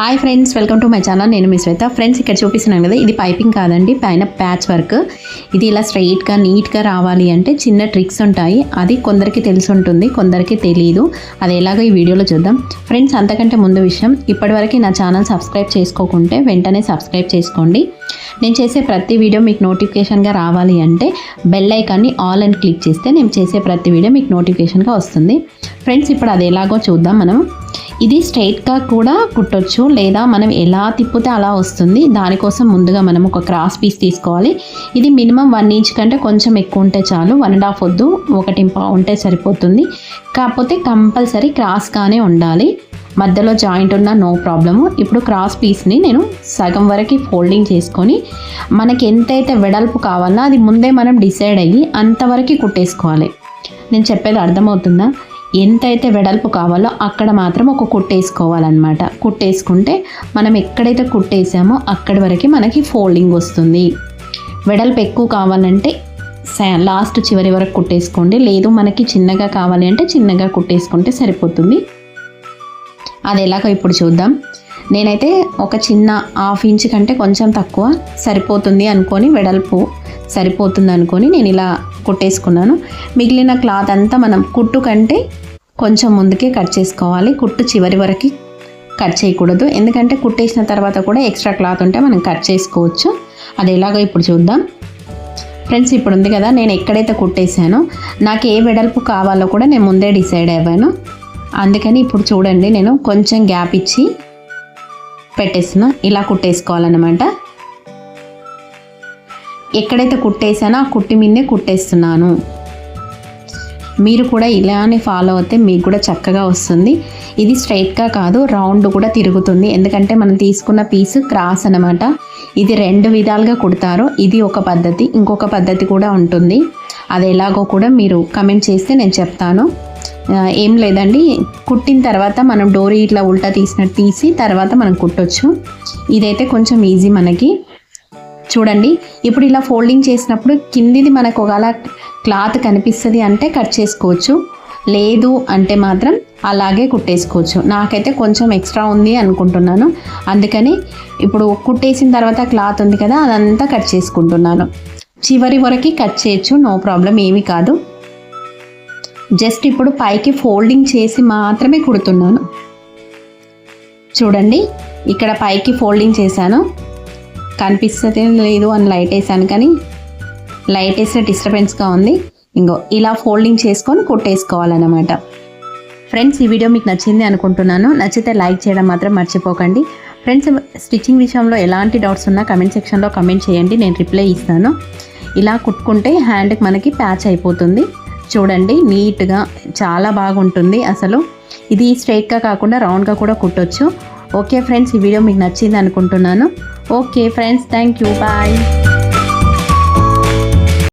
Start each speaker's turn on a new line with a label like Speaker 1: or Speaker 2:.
Speaker 1: Hi friends welcome to my channel నేను మీ శ్వేత. Friends ఇక్కడ చూపిస్తున్నాను కదా ఇది పైపింగ్ కాదండి పైన ప్యాచ్ వర్క్ ఇది ఇలా స్ట్రైట్గా నీట్గా రావాలి అంటే చిన్న ట్రిక్స్ ఉంటాయి. అది కొందరికి తెలిసి ఉంటుంది కొందరికి తెలియదు అది ఎలాగో ఈ వీడియోలో చూద్దాం. ఫ్రెండ్స్ అంతకంటే ముందు విషయం ఇప్పటివరకు నా ఛానల్ సబ్స్క్రైబ్ చేసుకోకుంటే వెంటనే సబ్స్క్రైబ్ చేసుకోండి. నేను చేసే ప్రతి వీడియో మీకు నోటిఫికేషన్గా రావాలి అంటే బెల్ ఐకాన్ని ఆల్ అని క్లిక్ చేస్తే నేను చేసే ప్రతి వీడియో మీకు నోటిఫికేషన్గా వస్తుంది. ఫ్రెండ్స్ ఇప్పుడు అది ఎలాగో చూద్దాం మనం. ఇది స్ట్రైట్గా కూడా కుట్టొచ్చు లేదా మనం ఎలా తిప్పితే అలా వస్తుంది. దానికోసం ముందుగా మనం ఒక క్రాస్ పీస్ తీసుకోవాలి. ఇది మినిమం వన్ ఇంచ్ కంటే కొంచెం ఎక్కువ ఉంటే చాలు. వన్ అండ్ హాఫ్ వద్దు ఒకటి పావు ఉంటే సరిపోతుంది. కాకపోతే కంపల్సరీ క్రాస్గానే ఉండాలి. మధ్యలో జాయింట్ ఉన్న నో ప్రాబ్లము ఇప్పుడు క్రాస్ పీస్ని నేను సగం వరకు ఫోల్డింగ్ చేసుకొని మనకి ఎంతైతే వెడల్పు కావాలో అది ముందే మనం డిసైడ్ అయ్యి అంతవరకు కుట్టేసుకోవాలి. నేను చెప్పేది అర్థమవుతుందా? ఎంతైతే వెడల్పు కావాలో అక్కడ మాత్రం ఒక కుట్టేసుకోవాలన్నమాట. కుట్టేసుకుంటే మనం ఎక్కడైతే కుట్టేసామో అక్కడి వరకు మనకి ఫోల్డింగ్ వస్తుంది. వెడల్పు ఎక్కువ కావాలంటే లాస్ట్ చివరి వరకు కుట్టేసుకోండి. లేదు మనకి చిన్నగా కావాలి అంటే చిన్నగా కుట్టేసుకుంటే సరిపోతుంది. అది ఎలాగో ఇప్పుడు చూద్దాం. నేనైతే ఒక చిన్న హాఫ్ ఇంచ్ కంటే కొంచెం తక్కువ సరిపోతుంది అనుకొని వెడల్పు సరిపోతుంది అనుకొని నేను ఇలా కుట్టేసుకున్నాను. మిగిలిన క్లాత్ అంతా మనం కుట్టు కంటే కొంచెం ముందుకే కట్ చేసుకోవాలి. కుట్టు చివరి వరకు కట్ చేయకూడదు. ఎందుకంటే కుట్టేసిన తర్వాత కూడా ఎక్స్ట్రా క్లాత్ ఉంటే మనం కట్ చేసుకోవచ్చు. అది ఎలాగో ఇప్పుడు చూద్దాం. ఫ్రెండ్స్ ఇప్పుడు ఉంది కదా నేను ఎక్కడైతే కుట్టేశానో నాకు ఏ వెడల్పు కావాలో కూడా నేను ముందే డిసైడ్ అయ్యాను. అందుకని ఇప్పుడు చూడండి నేను కొంచెం గ్యాప్ ఇచ్చి పెట్టేస్తున్నా. ఇలా కుట్టేసుకోవాలన్నమాట. ఎక్కడైతే కుట్టేసానో ఆ కుట్టి మీదే కుట్టేస్తున్నాను. మీరు కూడా ఇలానే ఫాలో అవుతే మీకు కూడా చక్కగా వస్తుంది. ఇది స్ట్రైట్గా కాదు రౌండ్ కూడా తిరుగుతుంది. ఎందుకంటే మనం తీసుకున్న పీస్ క్రాస్ అనమాట ఇది రెండు విధాలుగా కుడతారు. ఇది ఒక పద్ధతి ఇంకొక పద్ధతి కూడా ఉంటుంది. అది ఎలాగో కూడా మీరు కమెంట్ చేస్తే నేను చెప్తాను. ఏం లేదండి. కుట్టిన తర్వాత మనం డోరీ ఇట్లా ఉల్టా తీసినట్టు తీసి తర్వాత మనం కుట్టొచ్చు. ఇదైతే కొంచెం ఈజీ మనకి. చూడండి ఇప్పుడు ఇలా ఫోల్డింగ్ చేసినప్పుడు కిందిది మనకు ఒకవేళ క్లాత్ కనిపిస్తుంది అంటే కట్ చేసుకోవచ్చు. లేదు అంటే మాత్రం అలాగే కుట్టేసుకోవచ్చు. నాకైతే కొంచెం ఎక్స్ట్రా ఉంది అనుకుంటున్నాను. అందుకని ఇప్పుడు కుట్టేసిన తర్వాత క్లాత్ ఉంది కదా అదంతా కట్ చేసుకుంటున్నాను. చివరి వరకు కట్ చేయొచ్చు నో ప్రాబ్లం ఏమీ కాదు. జస్ట్ ఇప్పుడు పైకి ఫోల్డింగ్ చేసి మాత్రమే కుడుతున్నాను. చూడండి ఇక్కడ పైకి ఫోల్డింగ్ చేశాను. కనిపిస్తుంది లేదు అని లైట్ వేసాను కానీ లైట్ వేస్తే డిస్టర్బెన్స్గా ఉంది. ఇంకో ఇలా ఫోల్డింగ్ చేసుకొని కుట్టేసుకోవాలన్నమాట. ఫ్రెండ్స్ ఈ వీడియో మీకు నచ్చింది అనుకుంటున్నాను. నచ్చితే లైక్ చేయడం మాత్రం మర్చిపోకండి. ఫ్రెండ్స్ స్టిచ్చింగ్ విషయంలో ఎలాంటి డౌట్స్ ఉన్నా కమెంట్ సెక్షన్లో కమెంట్ చేయండి. నేను రిప్లై ఇస్తాను. ఇలా కుట్టుకుంటే హ్యాండ్కి మనకి ప్యాచ్ అయిపోతుంది. చూడండి నీట్గా చాలా బాగుంటుంది. అసలు ఇది స్ట్రైట్గా కాకుండా రౌండ్గా కూడా కుట్టొచ్చు. ఓకే ఫ్రెండ్స్ ఈ వీడియో మీకు నచ్చింది అనుకుంటున్నాను. Okay friends thank you bye